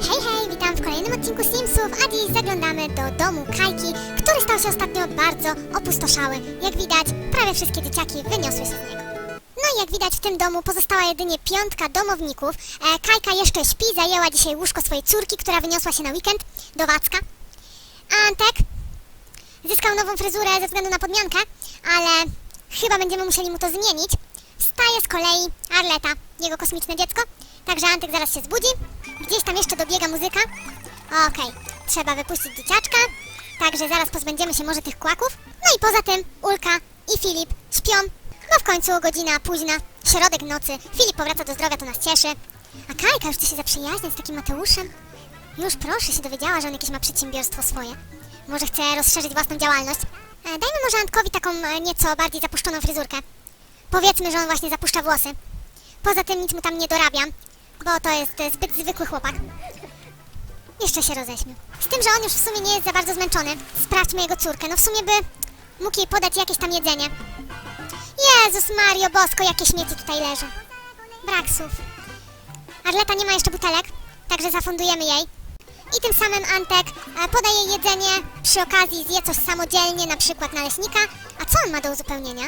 Hej, hej, witam w kolejnym odcinku Simsów, a dziś zaglądamy do domu Kajki, który stał się ostatnio bardzo opustoszały. Jak widać, prawie wszystkie dzieciaki wyniosły się z niego. No i jak widać w tym domu pozostała jedynie piątka domowników. E, Kajka jeszcze śpi, zajęła dzisiaj łóżko swojej córki, która wyniosła się na weekend do Wacka. Antek zyskał nową fryzurę ze względu na podmiankę, ale chyba będziemy musieli mu to zmienić. Wstaje z kolei Arleta, jego kosmiczne dziecko, także Antek zaraz się zbudzi. Gdzieś tam jeszcze dobiega muzyka. Okej, trzeba wypuścić dzieciaczka, także zaraz pozbędziemy się może tych kłaków. No i poza tym Ulka i Filip śpią, bo w końcu godzina późna, środek nocy. Filip powraca do zdrowia, to nas cieszy. A Kajka już chce się zaprzyjaźnić z takim Mateuszem. Już proszę się dowiedziała, że on jakieś ma przedsiębiorstwo swoje. Może chce rozszerzyć własną działalność. E, dajmy może Antkowi taką e, nieco bardziej zapuszczoną fryzurkę. Powiedzmy, że on właśnie zapuszcza włosy. Poza tym nic mu tam nie dorabiam, bo to jest zbyt zwykły chłopak. Jeszcze się roześmiał. Z tym, że on już w sumie nie jest za bardzo zmęczony. Sprawdźmy jego córkę. No w sumie by mógł jej podać jakieś tam jedzenie. Jezus Mario Bosko, jakie śmieci tutaj leżą. Brak słów. Arleta nie ma jeszcze butelek, także zafundujemy jej. I tym samym Antek e, poda jej jedzenie, przy okazji zje coś samodzielnie, na przykład naleśnika. A co on ma do uzupełnienia?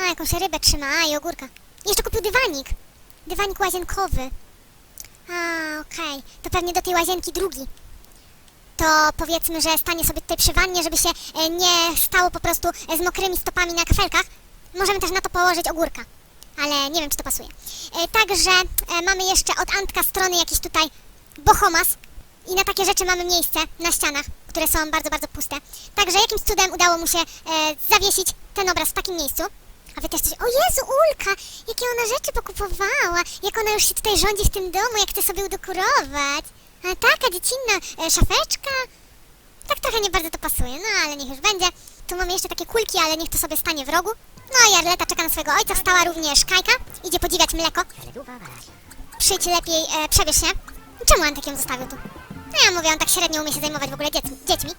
A, jakąś rybę trzyma, a i ogórka. Jeszcze kupił dywanik. Dywanik łazienkowy. A, okej. To pewnie do tej łazienki drugi. To powiedzmy, że stanie sobie tutaj przy wannie, żeby się e, nie stało po prostu e, z mokrymi stopami na kafelkach. Możemy też na to położyć ogórka. Ale nie wiem, czy to pasuje. E, także mamy jeszcze od Antka strony jakiś tutaj bohomas. I na takie rzeczy mamy miejsce na ścianach, które są bardzo, bardzo puste. Także jakimś cudem udało mu się zawiesić ten obraz w takim miejscu. A wy też coś... O Jezu, Ulka! Jakie ona rzeczy pokupowała! Jak ona już się tutaj rządzi w tym domu, jak chce sobie udekorować! A taka dziecinna e, szafeczka! Tak trochę nie bardzo to pasuje, no ale niech już będzie. Tu mamy jeszcze takie kulki, ale niech to sobie stanie w rogu. No i Arleta czeka na swojego ojca, wstała również Kajka. Idzie podziwiać mleko. Przyjdź lepiej, e, przebierz się. Czemu Antek ją zostawił tu? No ja mówię, on tak średnio umie się zajmować w ogóle dziećmi.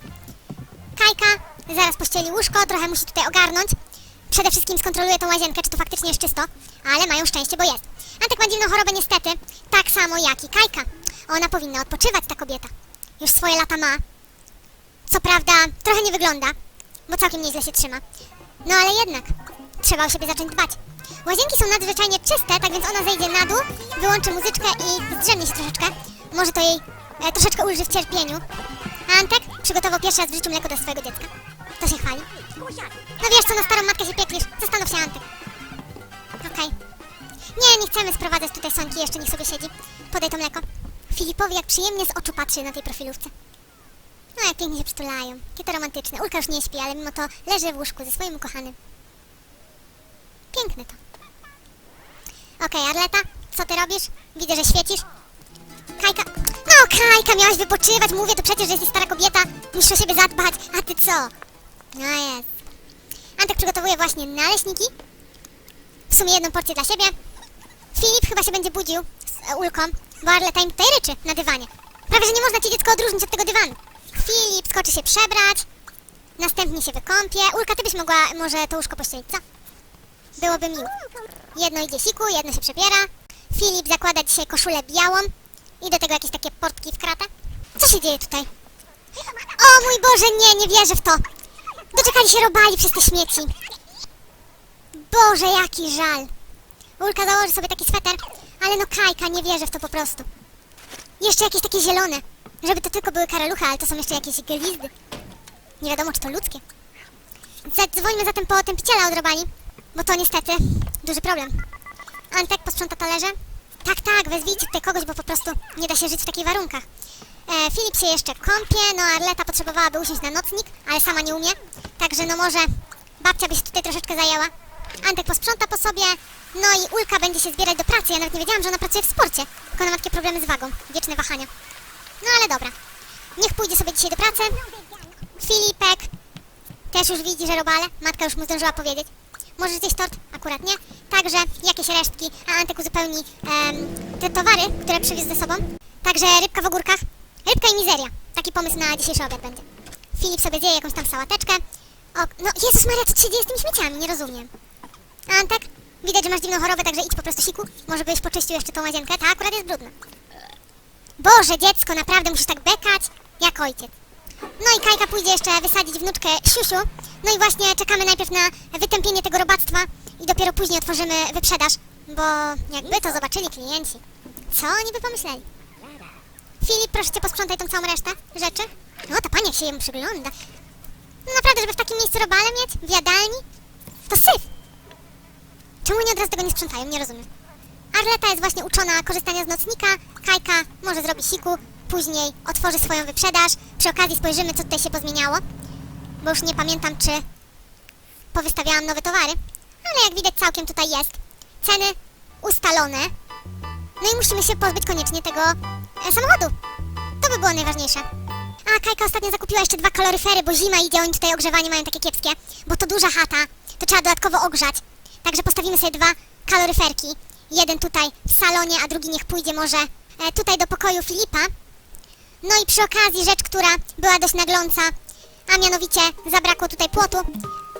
Kajka zaraz pościeli łóżko, trochę musi tutaj ogarnąć. Przede wszystkim skontroluje tą łazienkę, czy to faktycznie jest czysto, ale mają szczęście, bo jest. Antek ma dziwną chorobę niestety, tak samo jak i Kajka. Ona powinna odpoczywać, ta kobieta. Już swoje lata ma. Co prawda, trochę nie wygląda, bo całkiem nieźle się trzyma. No ale jednak, trzeba o siebie zacząć dbać. Łazienki są nadzwyczajnie czyste, tak więc ona zejdzie na dół, wyłączy muzyczkę i zdrzemnie się troszeczkę. Może to jej e, troszeczkę ulży w cierpieniu. A Antek przygotował pierwszy raz w życiu mleko do swojego dziecka. To się chwali. No wiesz co, na starą matkę się pieklisz. Zastanów się, Antek. Okej. Nie, nie chcemy sprowadzać tutaj Sonki, jeszcze niech sobie siedzi. Podaj to mleko. Filipowi jak przyjemnie z oczu patrzy na tej profilówce. No jak pięknie się przytulają. Jakie to romantyczne. Ulka już nie śpi, ale mimo to leży w łóżku ze swoim ukochanym. Piękne to. Okej, Arleta, co ty robisz? Widzę, że świecisz. Kajka... No, Kajka, miałaś wypoczywać. Mówię to przecież, że jesteś stara kobieta. Musisz o siebie zadbać. A ty co? No jest. Antek przygotowuje właśnie naleśniki. W sumie jedną porcję dla siebie. Filip chyba się będzie budził z e, Ulką, bo Arleta im tutaj ryczy na dywanie. Prawie, że nie można ci dziecko odróżnić od tego dywanu. Filip skoczy się przebrać, następnie się wykąpie. Ulka, ty byś mogła może to łóżko pościelić, co? Byłoby miło. Jedno idzie siku, jedno się przebiera. Filip zakłada dzisiaj koszulę białą i do tego jakieś takie portki w kratę. Co się dzieje tutaj? O mój Boże, nie, nie wierzę w to. Doczekali się robali przez te śmieci. Boże, jaki żal. Ulka założy sobie taki sweter, ale no Kajka, nie wierzę w to po prostu. Jeszcze jakieś takie zielone. Żeby to tylko były karaluchy, ale to są jeszcze jakieś glizdy. Nie wiadomo, czy to ludzkie. Zadzwońmy zatem po tępiciela od robali, bo to niestety duży problem. Antek posprząta talerze. Tak, tak, wezwijcie tutaj kogoś, bo po prostu nie da się żyć w takich warunkach. E, Filip się jeszcze kąpie, no Arleta potrzebowałaby usiąść na nocnik, ale sama nie umie. Także no może babcia by się tutaj troszeczkę zajęła. Antek posprząta po sobie, no i Ulka będzie się zbierać do pracy. Ja nawet nie wiedziałam, że ona pracuje w sporcie, tylko ona ma takie problemy z wagą, wieczne wahania. No ale dobra, niech pójdzie sobie dzisiaj do pracy. Filipek też już widzi, że robale, matka już mu zdążyła powiedzieć. Może zjeść tort? Akurat nie. Także jakieś resztki, a Antek uzupełni em, te towary, które przywiózł ze sobą. Także rybka w ogórkach. Rybka i mizeria. Taki pomysł na dzisiejszy obiad będzie. Filip sobie zje jakąś tam sałateczkę. O, no Jezus Maria, co ci się dzieje z tymi śmieciami? Nie rozumiem. A Antek? Widać, że masz dziwną chorobę, także idź po prostu siku. Może byś poczyścił jeszcze tą łazienkę. Ta akurat jest brudna. Boże, dziecko, naprawdę musisz tak bekać? Jak ojciec. No i Kajka pójdzie jeszcze wysadzić wnuczkę Siusiu. No i właśnie czekamy najpierw na wytępienie tego robactwa i dopiero później otworzymy wyprzedaż, bo jakby to zobaczyli klienci. Co oni by pomyśleli? Filip, proszę cię, posprzątaj tą całą resztę rzeczy. No, ta pani się jemu przygląda. No naprawdę, żeby w takim miejscu robale mieć? W jadalni? To syf! Czemu oni od razu tego nie sprzątają? Nie rozumiem. Arleta jest właśnie uczona korzystania z nocnika. Kajka może zrobi siku, później otworzy swoją wyprzedaż. Przy okazji spojrzymy, co tutaj się pozmieniało. Bo już nie pamiętam, czy powystawiałam nowe towary. Ale jak widać, całkiem tutaj jest. Ceny ustalone. No i musimy się pozbyć koniecznie tego e, samochodu. To by było najważniejsze. A Kajka ostatnio zakupiła jeszcze dwa kaloryfery, bo zima idzie, oni tutaj ogrzewanie mają takie kiepskie. Bo to duża chata, to trzeba dodatkowo ogrzać. Także postawimy sobie dwa kaloryferki. Jeden tutaj w salonie, a drugi niech pójdzie może e, tutaj do pokoju Filipa. No i przy okazji rzecz, która była dość nagląca, a mianowicie zabrakło tutaj płotu,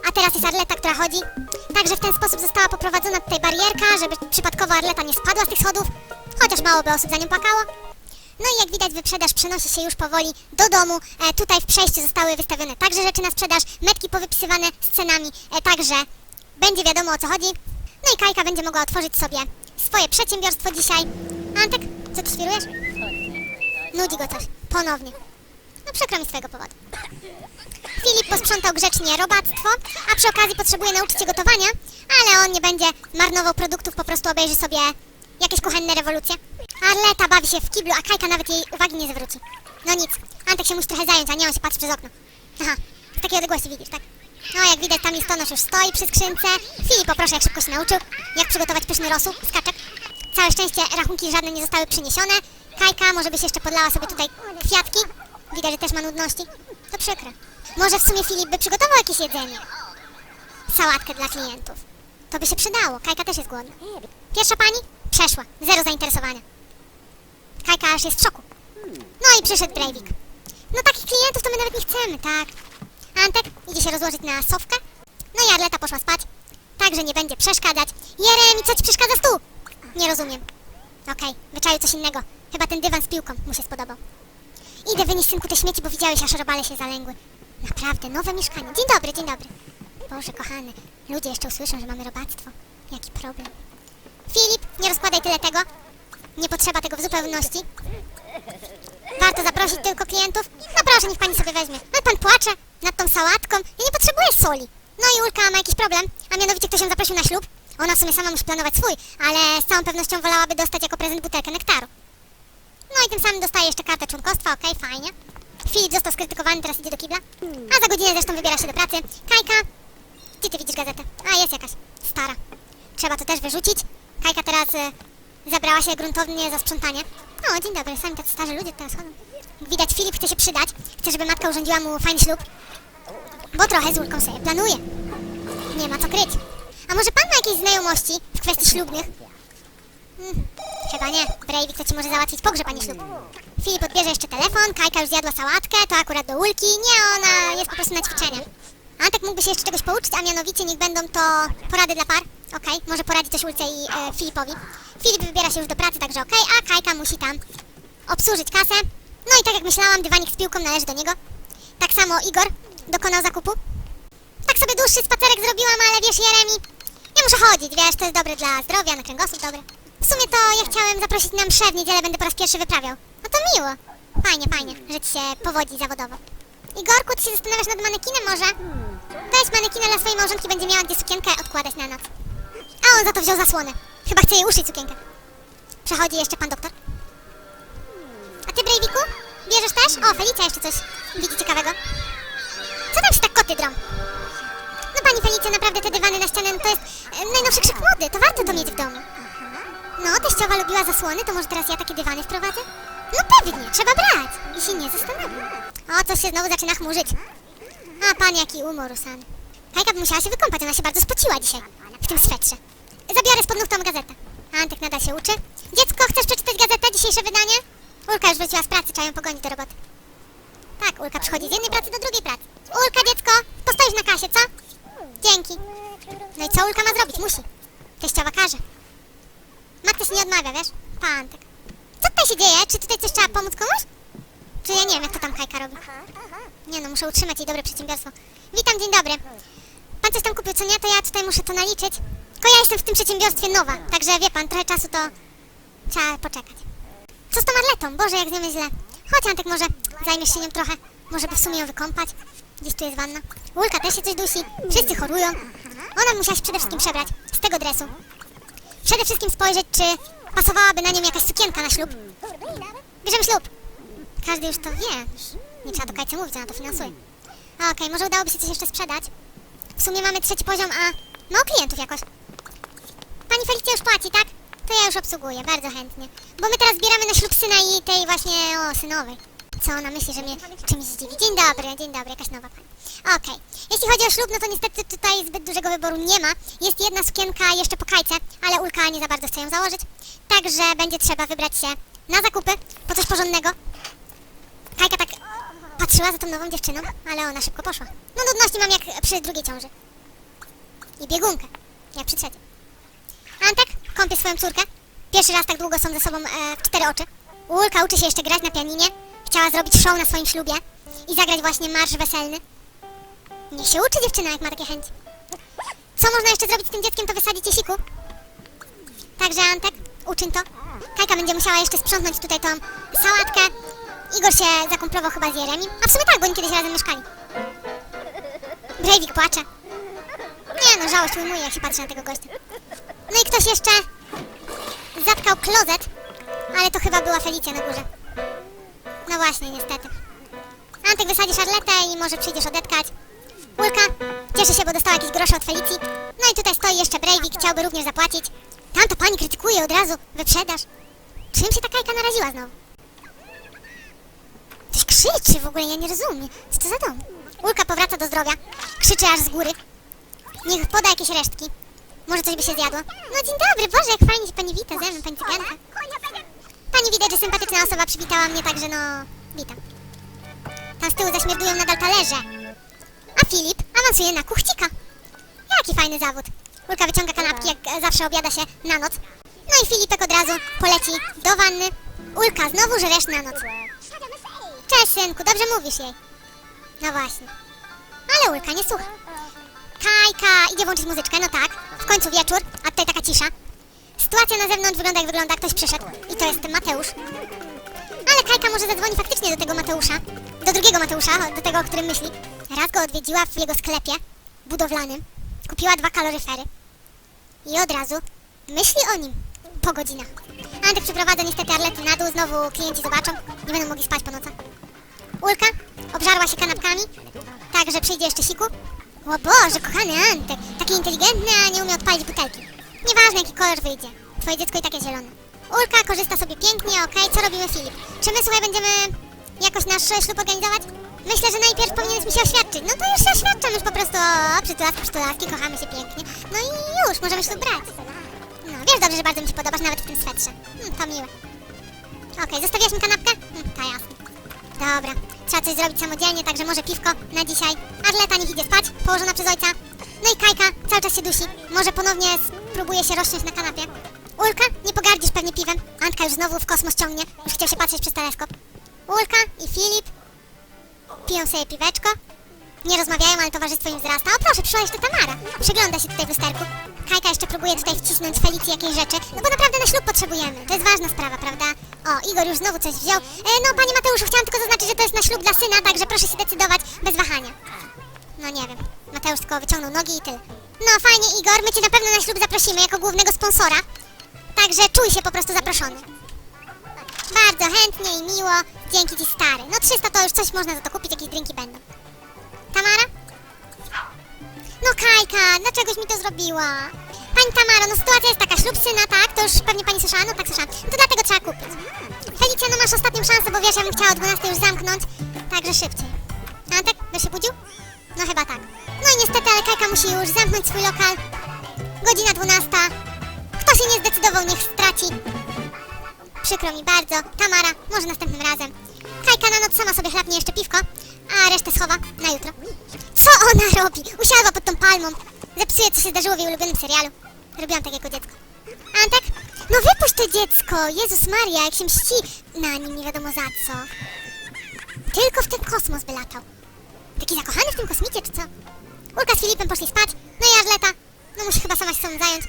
a teraz jest Arleta, która chodzi. Także w ten sposób została poprowadzona tutaj barierka, żeby przypadkowo Arleta nie spadła z tych schodów, chociaż mało by osób za nią płakało. No i jak widać wyprzedaż przenosi się już powoli do domu. E, tutaj w przejściu zostały wystawione także rzeczy na sprzedaż, metki powypisywane z cenami, e, także będzie wiadomo o co chodzi. No i Kajka będzie mogła otworzyć sobie swoje przedsiębiorstwo dzisiaj. Antek, co ty świrujesz? Nudzi go coś. Ponownie. No przykro mi z twojego powodu. Filip posprzątał grzecznie robactwo, a przy okazji potrzebuje nauczyć się gotowania, ale on nie będzie marnował produktów, po prostu obejrzy sobie jakieś kuchenne rewolucje. Arleta bawi się w kiblu, a Kajka nawet jej uwagi nie zwróci. No nic, Antek się musi trochę zająć, a nie on się patrzy przez okno. Aha, z takiej widzisz, tak? No jak widać tam listonosz już stoi przy skrzynce. Filip poproszę jak szybko się nauczył, jak przygotować pyszny rosół z kaczek. Całe szczęście rachunki żadne nie zostały przyniesione. Kajka może by się jeszcze podlała sobie tutaj kwiatki. Widać, że też ma nudności. To przykre. Może w sumie Filip by przygotował jakieś jedzenie. Sałatkę dla klientów. To by się przydało. Kajka też jest głodna. Pierwsza pani? Przeszła. Zero zainteresowania. Kajka aż jest w szoku. No i przyszedł Breivik. No takich klientów to my nawet nie chcemy, tak? Antek idzie się rozłożyć na sofkę. No i Arleta poszła spać. Także nie będzie przeszkadzać. Jeremi, co ci przeszkadza stół? Nie rozumiem. Okej, wyczaił coś innego. Chyba ten dywan z piłką mu się spodobał. Idę wynieść synku te śmieci, bo widziałeś, aż robale się zalęgły. Naprawdę, nowe mieszkanie. Dzień dobry, dzień dobry. Boże, kochany, ludzie jeszcze usłyszą, że mamy robactwo. Jaki problem. Filip, nie rozkładaj tyle tego. Nie potrzeba tego w zupełności. Warto zaprosić tylko klientów? No proszę, niech pani sobie weźmie. Ale pan płacze nad tą sałatką. Ja nie potrzebuję soli. No i Ulka ma jakiś problem, a mianowicie ktoś ją zaprosił na ślub. Ona w sumie sama musi planować swój, ale z całą pewnością wolałaby dostać jako prezent butelkę nektaru. No i tym samym dostaje jeszcze kartę członkostwa, okej, fajnie. Filip został skrytykowany, teraz idzie do kibla. A za godzinę zresztą wybiera się do pracy. Kajka, gdzie ty widzisz gazetę? A, jest jakaś. Stara. Trzeba to też wyrzucić. Kajka teraz e, zabrała się gruntownie za sprzątanie. O, dzień dobry, sami tacy starzy ludzie teraz chodzą. Widać, Filip chce się przydać. Chce, żeby matka urządziła mu fajny ślub. Bo trochę z Ulką sobie planuje. Nie ma co kryć. A może pan ma jakieś znajomości w kwestii ślubnych? Hmm, chyba nie. Breivik to ci może załatwić pogrzeb, a ślub. Filip odbierze jeszcze telefon, Kajka już zjadła sałatkę, to akurat do Ulki. Nie, ona jest po prostu na ćwiczeniach. Antek mógłby się jeszcze czegoś pouczyć, a mianowicie niech będą to porady dla par. Okej, może poradzi coś Ulce i e, Filipowi. Filip wybiera się już do pracy, także okej, a Kajka musi tam obsłużyć kasę. No i tak jak myślałam, dywanik z piłką należy do niego. Tak samo Igor dokonał zakupu. Tak sobie dłuższy spacerek zrobiłam, ale wiesz, Jeremi, ja muszę chodzić, wiesz, to jest dobre dla zdrowia, na kręgosłup dobre. W sumie to ja chciałem zaprosić na mszę w niedzielę, będę po raz pierwszy wyprawiał. No to miło. Fajnie, fajnie, że ci się powodzi zawodowo. Igorku, ty się zastanawiasz nad manekinem może? Weź manekina dla swojej małżonki, będzie miała gdzie sukienkę odkładać na noc. A on za to wziął zasłonę. Chyba chce jej uszyć sukienkę. Przechodzi jeszcze pan doktor. A ty, Breiviku? Bierzesz też? O, Felicia jeszcze coś widzi ciekawego. Co tam się tak koty drą? No pani Felicja, naprawdę te dywany na ścianę no to jest e, najnowszy krzyk mody, to warto to mieć w domu. No, teściowa lubiła zasłony, to może teraz ja takie dywany wprowadzę? No pewnie, trzeba brać i się nie zastanawiam. O, coś się znowu zaczyna chmurzyć. A pan jaki umor, Usan. Kajka musiała się wykąpać, ona się bardzo spociła dzisiaj w tym swetrze. Zabiorę spod nóg tą gazetę. Antek nadal się uczy. Dziecko, chcesz przeczytać gazetę, dzisiejsze wydanie? Ulka już wróciła z pracy, trzeba ją pogonić do roboty. Tak, Ulka przychodzi z jednej pracy do drugiej pracy. Ulka, dziecko, postoisz na kasie, co? Dzięki. No i co Ulka ma zrobić? Musi. Teściowa każe. Matka się nie odmawia, wiesz? Pa, Antek. Co tutaj się dzieje? Czy tutaj coś trzeba pomóc komuś? Czy ja nie wiem, jak to tam Kajka robi? Nie no, muszę utrzymać jej dobre przedsiębiorstwo. Witam, dzień dobry. Pan coś tam kupił, co nie? To ja tutaj muszę to naliczyć. Tylko ja jestem w tym przedsiębiorstwie nowa, także wie pan, trochę czasu to trzeba poczekać. Co z tą Marletą? Boże, jak z nią jest źle. Chodź, Antek, może zajmiesz się nią trochę. Może by w sumie ją wykąpać. Gdzieś tu jest wanna. Ulka też się coś dusi. Wszyscy chorują. Ona musiała się przede wszystkim przebrać z tego dresu. Przede wszystkim spojrzeć, czy pasowałaby na nią jakaś sukienka na ślub. Bierzemy ślub. Każdy już to wie. Już nie trzeba do Kajce mówić, ona to finansuje. Okej, może udałoby się coś jeszcze sprzedać. W sumie mamy trzeci poziom, a mało klientów jakoś. Pani Felicja już płaci, tak? To ja już obsługuję, bardzo chętnie. Bo my teraz zbieramy na ślub syna i tej właśnie, o, synowej. Co ona myśli, że mnie czymś zdziwi? Dzień dobry, dzień dobry, jakaś nowa pani. Okej, jeśli chodzi o ślub, no to niestety tutaj zbyt dużego wyboru nie ma. Jest jedna sukienka jeszcze po kajce, ale Ulka nie za bardzo chce ją założyć. Także będzie trzeba wybrać się na zakupy, po coś porządnego. Kajka tak patrzyła za tą nową dziewczyną, ale ona szybko poszła. No nudności mam jak przy drugiej ciąży. I biegunkę, jak przy trzeciej. Antek kąpie swoją córkę. Pierwszy raz tak długo są ze sobą e, w cztery oczy. Ulka uczy się jeszcze grać na pianinie. Chciała zrobić show na swoim ślubie i zagrać właśnie marsz weselny. Niech się uczy dziewczyna, jak ma takie chęci. Co można jeszcze zrobić z tym dzieckiem, to wysadzić je siku. Także Antek, uczyn to. Kajka będzie musiała jeszcze sprzątnąć tutaj tą sałatkę. Igor się zakumplował chyba z Jeremim. A w sumie tak, bo oni kiedyś razem mieszkali. Breivik płacze. Nie no, żałość ujmuje, jak się patrzy na tego gościa. No i ktoś jeszcze zatkał klozet, ale to chyba była Felicja na górze. No właśnie, niestety. Antek wysadzi szarletę i może przyjdziesz odetkać. Ulka cieszy się, bo dostała jakieś grosze od Felicji. No i tutaj stoi jeszcze Breivik, chciałby również zapłacić. Tamto pani krytykuje od razu, wyprzedaż. Czym się ta kajka naraziła znowu? Krzyczy w ogóle, ja nie rozumiem. Co to za dom? Ulka powraca do zdrowia, krzyczy aż z góry. Niech poda jakieś resztki. Może coś by się zjadło. No dzień dobry, Boże, jak fajnie się pani wita ze mną, pani cyganka. Pani widać, że sympatyczna osoba przywitała mnie, także no, witam. Tam z tyłu zaśmierdują nadal talerze. A Filip awansuje na kuchcika. Jaki fajny zawód. Ulka wyciąga kanapki, jak zawsze obiada się na noc. No i Filipek od razu poleci do wanny. Ulka, znowu żresz na noc. Cześć, synku, dobrze mówisz jej. No właśnie. Ale Ulka nie słucha. Kajka idzie włączyć muzyczkę, no tak. W końcu wieczór, a tutaj taka cisza. Sytuacja na zewnątrz wygląda jak wygląda, ktoś przyszedł. I to jest Mateusz. Ale Kajka może zadzwoni faktycznie do tego Mateusza. Do drugiego Mateusza, do tego, o którym myśli. Raz go odwiedziła w jego sklepie budowlanym. Kupiła dwa kaloryfery. I od razu myśli o nim. Po godzinach. Antek przyprowadza niestety Arlety na dół, znowu klienci zobaczą. Nie będą mogli spać po nocach. Ulka obżarła się kanapkami, tak że przyjdzie jeszcze siku. O Boże, kochany Antek, taki inteligentny, a nie umie odpalić butelki. Nieważne jaki kolor wyjdzie, twoje dziecko i takie zielone. Ulka korzysta sobie pięknie, okej, co robimy Filip? Czy my, słuchaj, będziemy jakoś nasz ślub organizować? Myślę, że najpierw powinieneś mi się oświadczyć. No to już się oświadczam, już po prostu o, przytulaski, przytulaski, kochamy się pięknie. No i już, możemy ślub brać. No, wiesz dobrze, że bardzo mi się podobasz, nawet w tym swetrze. Hmm, to miłe. Okej, zostawiasz mi kanapkę? Hmm, ta jasne. Dobra, trzeba coś zrobić samodzielnie, także może piwko na dzisiaj. Arleta niech idzie spać, położona przez ojca. No i Kajka cały czas się dusi. Może ponownie spróbuje się rozsiąść na kanapie. Ulka, nie pogardzisz pewnie piwem. Antka już znowu w kosmos ciągnie. Już chciał się patrzeć przez teleskop. Ulka i Filip piją sobie piweczko. Nie rozmawiają, ale towarzystwo im wzrasta. O proszę, przyszła jeszcze Tamara. Przygląda się tutaj w lusterku. Kajka jeszcze próbuje tutaj wcisnąć Felicji jakieś rzeczy. No bo naprawdę na ślub potrzebujemy. To jest ważna sprawa, prawda? O, Igor już znowu coś wziął. E, no, panie Mateuszu, chciałam tylko zaznaczyć, że to jest na ślub dla syna, także proszę się decydować bez wahania. No nie wiem. Mateusz tylko wyciągnął nogi i tyle. No fajnie, Igor, my cię na pewno na ślub zaprosimy jako głównego sponsora. Także czuj się po prostu zaproszony. Bardzo chętnie i miło. Dzięki ci stary. No 300 to już coś można za to kupić, jakieś drinki będą. Tamara? No Kajka, dlaczegoś mi to zrobiła? Pani Tamaro, no sytuacja jest taka, ślub syna, tak? To już pewnie pani słyszała? No tak słyszałam. To dlatego trzeba kupić. Felicja, no masz ostatnią szansę, bo wiesz, ja bym chciała o 12 już zamknąć. Także szybciej. Antek, byś się budził? No chyba tak. No i niestety, ale Kajka musi już zamknąć swój lokal. Godzina 12. Kto się nie zdecydował, niech straci. Przykro mi bardzo. Tamara, może następnym razem. Kajka na noc sama sobie chlapnie jeszcze piwko, a resztę schowa na jutro. Co ona robi? Usiadła pod tą palmą. Zepsuje, co się zdarzyło w jej ulubionym serialu. Robiłam tak jako dziecko. Antek, No wypuść to dziecko! Jezus Maria, jak się mści na nim nie wiadomo za co. Tylko w ten kosmos by latał. Taki zakochany w tym kosmicie, czy co? Urka z Filipem poszli spać, no i Arleta, no musi chyba sama się sobą zająć,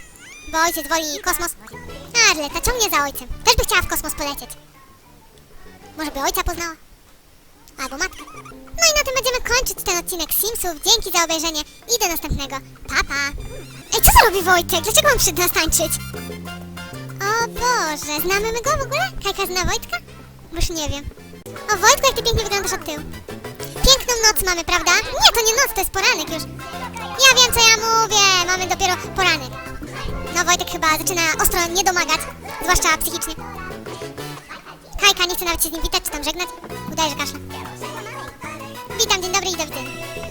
bo ojciec woli kosmos. A Arleta ciągnie za ojcem, też by chciała w kosmos polecieć. Może by ojca poznała? Albo matkę. No i na tym będziemy kończyć ten odcinek Simsów. Dzięki za obejrzenie i do następnego. Pa, pa. Ej, co to robi Wojtek? Dlaczego mam przed nas tańczyć? O Boże, znamy my go w ogóle? Kajka zna Wojtka? Już nie wiem. O Wojtku, jak ty pięknie wyglądasz od tyłu. Piękną noc mamy, prawda? Nie, to nie noc, to jest poranek już. Ja wiem, co ja mówię. Mamy dopiero poranek. No Wojtek chyba zaczyna ostro nie domagać, zwłaszcza psychicznie. Kajka nie chce nawet się z nim witać czy tam żegnać. Udaje, że kaszle. Witam, dzień dobry i do widzenia.